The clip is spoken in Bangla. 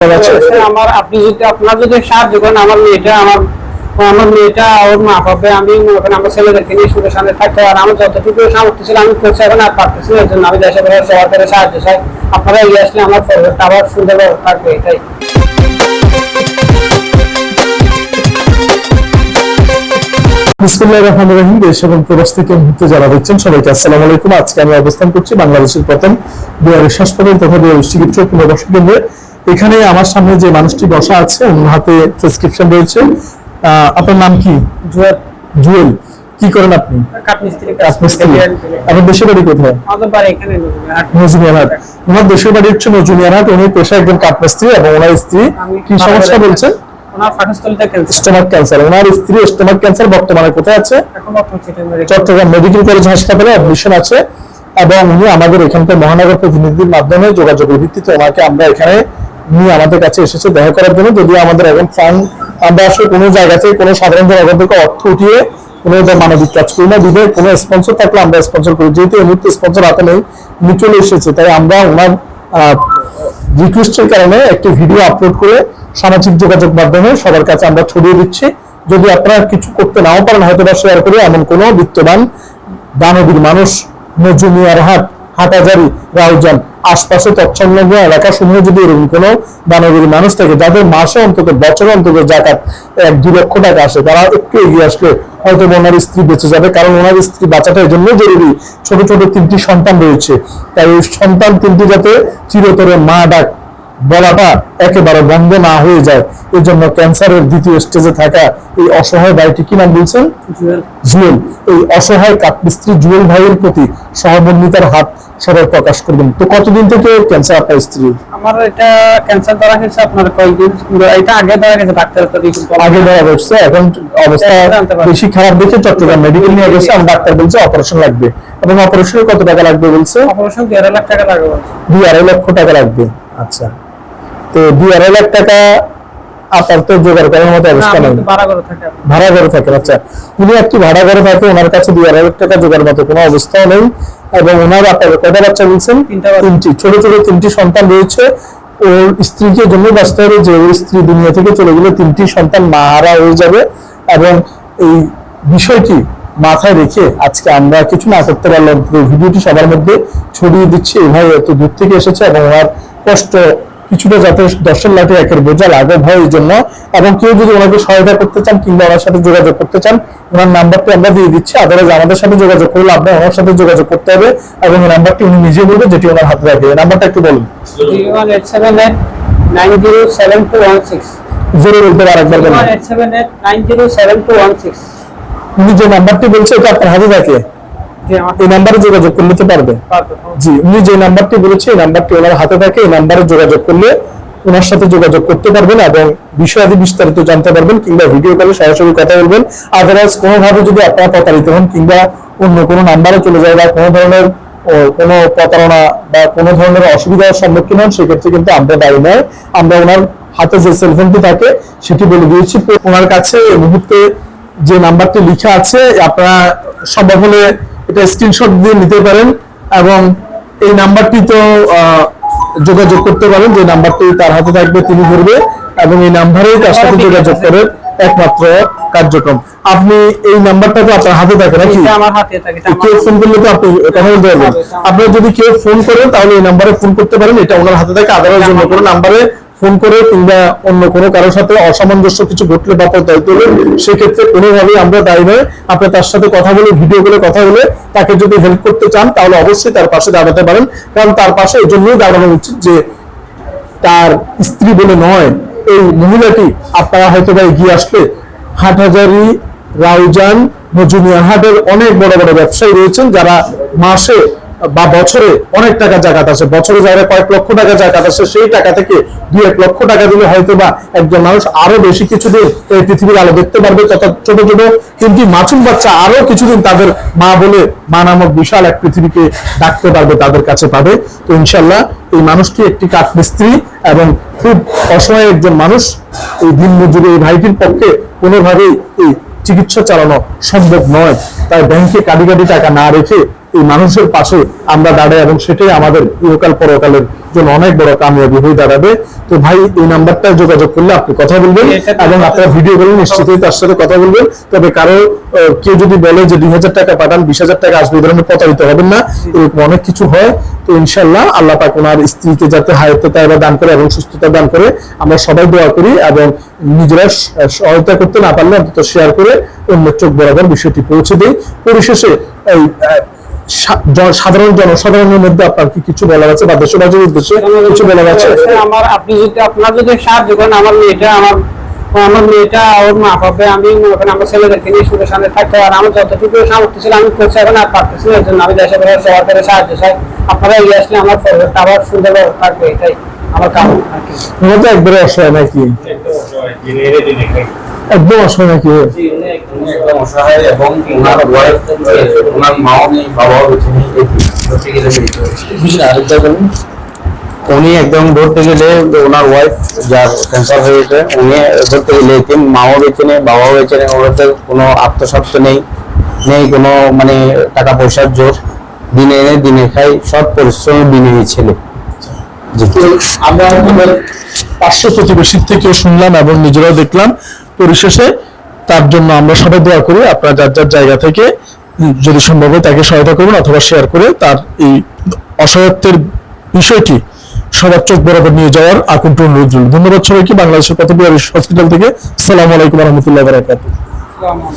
আছে আমার আপনি যদি আপনার যদি সাহায্য করেন আমার মেয়েটা আমার আমার মেয়েটা ওর মা পাবে আমি আমার ছেলেদেরকে নিয়ে সুখের সামনে থাকতে আর আমার যতটুকু সামর্থ্য ছিল আমি করছি এখন আর পারতেছি না জন্য আমি দেশে বেরোয় সরকারের সাহায্য চাই। আপনারা এগিয়ে আসলে আমার পরিবারটা আবার সুন্দর থাকবে এটাই। বিসমুল্লাহ রহমান রহিম দেশ এবং প্রবাস থেকে মুহূর্তে যারা দেখছেন সবাইকে আসসালামু আলাইকুম। আজকে আমি অবস্থান করছি বাংলাদেশের প্রথম বিহারের হাসপাতাল তথা বিহারের চিকিৎসক পুনর্বাসন কেন্দ্রে। এখানে আমার সামনে যে মানুষটি বসা আছে ওনার হাতে প্রেসক্রিপশন রয়েছে। আপনার নাম কি? জুয়েল। কি করেন আপনি? আপনার দেশের বাড়ি কোথায়? ওনার দেশের বাড়ি হচ্ছে উনি পেশা একজন কাঠমিস্ত্রি এবং ওনার স্ত্রী। কি সমস্যা বলছেন? Cancer stomach cancer. ওনার স্ত্রী স্টোমাক ক্যান্সার বর্তমানে কোথায় আছে? চট্টগ্রাম মেডিকেল কলেজ হাসপাতালে অ্যাডমিশন আছে এবং উনি আমাদের এখানকার মহানগর প্রতিনিধির মাধ্যমে যোগাযোগের ভিত্তিতে ওনাকে আমরা এখানে নিয়ে আমাদের কাছে এসেছে, দেখা করার জন্য। যদিও আমাদের এখন ফান্ড আমরা আসলে কোনো জায়গা থেকে কোনো সাধারণ জনগণ থেকে অর্থ উঠিয়ে কোনো মানবিক কাজ করি না। বিধে কোনো স্পন্সর থাকলে আমরা স্পন্সর করি। যেহেতু এই মুহূর্তে স্পন্সর হাতে নেই, উনি চলে এসেছে। তাই আমরা ওনার রিকোয়েস্টের কারণে একটি ভিডিও আপলোড করে সামাজিক যোগাযোগ মাধ্যমে সবার কাছে আমরা ছড়িয়ে দিচ্ছি। যদি আপনারা কিছু করতে নাও পারেন হয়তো বা শেয়ার করে এমন কোনো বিত্তবান, দানবীর মানুষ মজুমিয়ার হাট হাটাজারি রাউজান, আশপাশে তৎসংলগ্ন এলাকা সমূহে যদি এরকম কোনো দানবীর মানুষ থাকে, যাদের মাসে অন্তত, বছর অন্তত জাকাত এক দু লক্ষ টাকা আসে, তারা একটু এগিয়ে আসলে হয়তো ওনার স্ত্রী বেঁচে যাবে, কারণ ওনার স্ত্রী বাঁচাটা এই জন্য জরুরি। ছোট ছোট তিনটি সন্তান রয়েছে। তাই ওই সন্তান তিনটি যাতে চিরতরে মা ডাক বলাটা একেবারে বন্ধ না হয়ে যায়। এই জন্য ক্যান্সারের দ্বিতীয় স্টেজে থাকা এই অসহায় ভাইটি কি নাম বলছেন? জুয়েল। এই অসহায় কাঠমিস্ত্রি জুয়েল ভাইয়ের প্রতি সহমর্মিতার হাত সবাই প্রকাশ করবেন। তো কতদিন থেকে ক্যান্সার আপনার স্ত্রীর আমার এটা ক্যান্সার ধরা গেছে আপনার কয়েকদিন এটা আগে ধরা গেছে ডাক্তার আগে ধরা হচ্ছে এখন অবস্থা বেশি খারাপ দেখে চট্টগ্রাম মেডিকেল নিয়ে গেছে আর ডাক্তার বলছে অপারেশন লাগবে। এবং অপারেশনে কত টাকা লাগবে বলছে? অপারেশন দেড় লাখ টাকা লাগবে। দুই আড়াই লক্ষ টাকা লাগবে। আচ্ছা। তো দুই আড়াই লাখ টাকা আপনার তো জোগাড় করার মতো অবস্থা নেই। ভাড়া করে। থাকেন আচ্ছা। উনি একটি ভাড়া ঘরে থাকে ওনার কাছে দুই আড়াই লাখ টাকা জোগাড় মতো কোনো অবস্থাও নেই। এবং ওনার আপনার কয়টা বাচ্চা বলছেন? তিনটা বাচ্চা। তিনটি ছোট ছোট তিনটি সন্তান রয়েছে। ওর স্ত্রীকে জন্য বাঁচতে হবে যে ওর স্ত্রী দুনিয়া থেকে চলে গেলে তিনটি সন্তান মারা হয়ে যাবে। এবং এই বিষয়টি মাথায় রেখে আজকে আমরা কিছু না করতে পারলাম ভিডিওটি সবার মধ্যে ছড়িয়ে দিচ্ছি। এই ভাই এত দূর থেকে এসেছে এবং ওনার কষ্ট কিছুটা যাতে দর্শন লাঠি একের বোঝা লাঘব হয় এই জন্য। এবং কেউ যদি ওনাকে সহায়তা করতে চান কিংবা ওনার সাথে যোগাযোগ করতে চান ওনার নাম্বারটি আমরা দিয়ে দিচ্ছি। আদারওয়াইজ আমাদের সাথে যোগাযোগ করলে আপনার ওনার সাথে যোগাযোগ করতে হবে এবং এই নাম্বারটি উনি নিজে বলবে যেটি ওনার হাতে রাখবে। এই নাম্বারটা একটু বলুন। জিরো বলতে পারেন একবার বলুন। উনি যে নাম্বারটি বলছে এটা আপনার হাতে থাকে? এই নাম্বারে যোগাযোগ করলে তো পারবে। পারবে। জি উনি যে নাম্বারটি বলেছে এই নাম্বারটি ওনার হাতে থাকে এই নাম্বারে যোগাযোগ করলে ওনার সাথে যোগাযোগ করতে পারবেন এবং বিষয়াদি বিস্তারিত জানতে পারবেন কিংবা ভিডিও কলে সরাসরি কথা বলবেন। আদারওয়াইজ কোনোভাবে যদি আপনারা প্রতারিত হন কিংবা অন্য কোনো নাম্বারে চলে যায় বা কোনো ধরনের কোনো প্রতারণা বা কোনো ধরনের অসুবিধার সম্মুখীন হন সেক্ষেত্রে কিন্তু আমরা দায়ী নয়। আমরা ওনার হাতে যে সেলফোনটি থাকে সেটি বলে দিয়েছি। ওনার কাছে এই মুহূর্তে যে নাম্বারটি লেখা আছে আপনারা সম্ভব হলে এটা স্ক্রিনশট দিয়ে নিতে পারেন এবং এই নাম্বারটি তো যোগাযোগ করতে পারেন। যে নাম্বারটি তার হাতে থাকবে তিনি ধরবে এবং এই নাম্বারেই তার সাথে যোগাযোগ করে একমাত্র কার্যক্রম। আপনি এই নাম্বারটা তো আপনার হাতে থাকে নাকি? আমার হাতে থাকে কেউ ফোন করলে তো আপনি কথা বলতে পারবেন। আপনার যদি কেউ ফোন করেন তাহলে এই নাম্বারে ফোন করতে পারেন। এটা ওনার হাতে থাকে আদারওয়াইজ অন্য কোনো নাম্বারে ফোন করে কিংবা অন্য কোনো কারোর সাথে অসামঞ্জস্য কিছু ঘটলে বা দায়িত্ব হলে, সেক্ষেত্রে কোনোভাবেই আমরা দায়ী নয় আপনি তার সাথে কথা বলে ভিডিও করে কথা বলে তাকে যদি হেল্প করতে চান, তাহলে অবশ্যই তার পাশে দাঁড়াতে পারেন। কারণ তার পাশে এই জন্যই দাঁড়ানো উচিত যে তার স্ত্রী বলে নয়, এই মহিলাটি আপনারা হয়তো বা এগিয়ে আসলে। হাটহাজারি, রাউজান মজুমিয়া হাটের অনেক বড় বড় ব্যবসায়ী রয়েছেন যারা মাসে বা বছরে অনেক টাকা জাকাত আসে বছরে যারা কয়েক লক্ষ টাকা জাকাত আসে সেই টাকা থেকে দুই এক লক্ষ টাকা দিলে হয়তো বা একজন মানুষ আরও বেশি কিছুদিন এই পৃথিবীর আলো দেখতে পারবে। তথা ছোট ছোট কিন্তু মাছুম বাচ্চা আরও কিছুদিন তাদের মা বলে মা নামক বিশাল এক পৃথিবীকে ডাকতে পারবে, তাদের কাছে পাবে। তো ইনশাল্লাহ এই মানুষটি একটি কাঠমিস্ত্রি এবং খুব অসহায় একজন মানুষ। এই দিন মজুরি এই ভাইটির পক্ষে কোনোভাবেই এই চিকিৎসা চালানো সম্ভব নয়। তাই ব্যাংকে কাটি কাটি টাকা না রেখে এই মানুষের পাশে আমরা দাঁড়াই এবং সেটাই আমাদের ইহকাল পরকালের জন্য অনেক বড় কামিয়াবি হয়ে দাঁড়াবে। তো ভাই এই নাম্বারটা যোগাযোগ করলে আপনি কথা বলবেন এবং আপনারা ভিডিও করে নিশ্চিতই তার সাথে কথা বলবেন। তবে কারও কেউ যদি বলে যে দুই হাজার টাকা পাঠান বিশ হাজার টাকা আসবে এই ধরনের প্রতারিত হবেন না। এরকম অনেক কিছু হয়। তো ইনশাল্লাহ আল্লাহ পাক ওনার স্ত্রীকে যাতে হায়াততা এবার দান করে এবং সুস্থতা দান করে আমরা সবাই দোয়া করি এবং নিজেরা সহায়তা করতে না পারলে অন্তত শেয়ার করে অন্য চোখ বরাবর বিষয়টি পৌঁছে দেই। পরিশেষে এই সাধারণ জনসাধারণের মধ্যে আপনার কি কিছু বলার আছে বা দেশবাসীর উদ্দেশ্যে কিছু বলার আছে? আমার আপনি যদি আপনার যদি সাহায্য করেন আমার মেয়েটা আমার আমার মেয়েটা ওর মা পাবে আমি ওখানে আমার ছেলেদেরকে নিয়ে সুখের সামনে থাকতে আর আমার যতটুকু সামর্থ্য ছিল আমি করছি এখন আর পারতেছি না এর জন্য আমি দেশে বেরোয় সবার কাছে সাহায্য চাই। আপনারা এগিয়ে আসলে আমার পরিবারটা আবার সুন্দর থাকবে এটাই আমার কাম একবারে অসহায় নাকি? একদম অসহায় নাকি? একদম অসহায় এবং ওনার ওয়াইফ ওনার মাও নেই বাবাও গেলে আরেকটা বলুন। উনি একদম ধরতে গেলে ওনার ওয়াইফ যার ক্যান্সার হয়েছে উনি ধরতে গেলে তিন মাও বেঁচে নেই বাবাও বেঁচে নেই কোনো আত্মস্বার্থ নেই নেই কোনো মানে টাকা পয়সার জোর। দিনে এনে দিনে খাই সব পরিশ্রমী বিনিয়োগী ছেলে। আমরা পার্শ্ব প্রতিবেশীর থেকেও শুনলাম এবং নিজেরাও দেখলাম। পরিশেষে তার জন্য আমরা সবাই দোয়া করি, আপনারা যার যার জায়গা থেকে যদি সম্ভব হয় তাকে সহায়তা করবেন অথবা শেয়ার করে তার এই অসহায়ত্বের বিষয়টি সবার চোখ বরাবর নিয়ে যাওয়ার আকুণ্ঠ অনুরোধ রইল। ধন্যবাদ সবাইকে, বাংলাদেশের কতগুলো হসপিটাল থেকে সালাম আলাইকুম রহমতুল্লাহ আলাইকুম।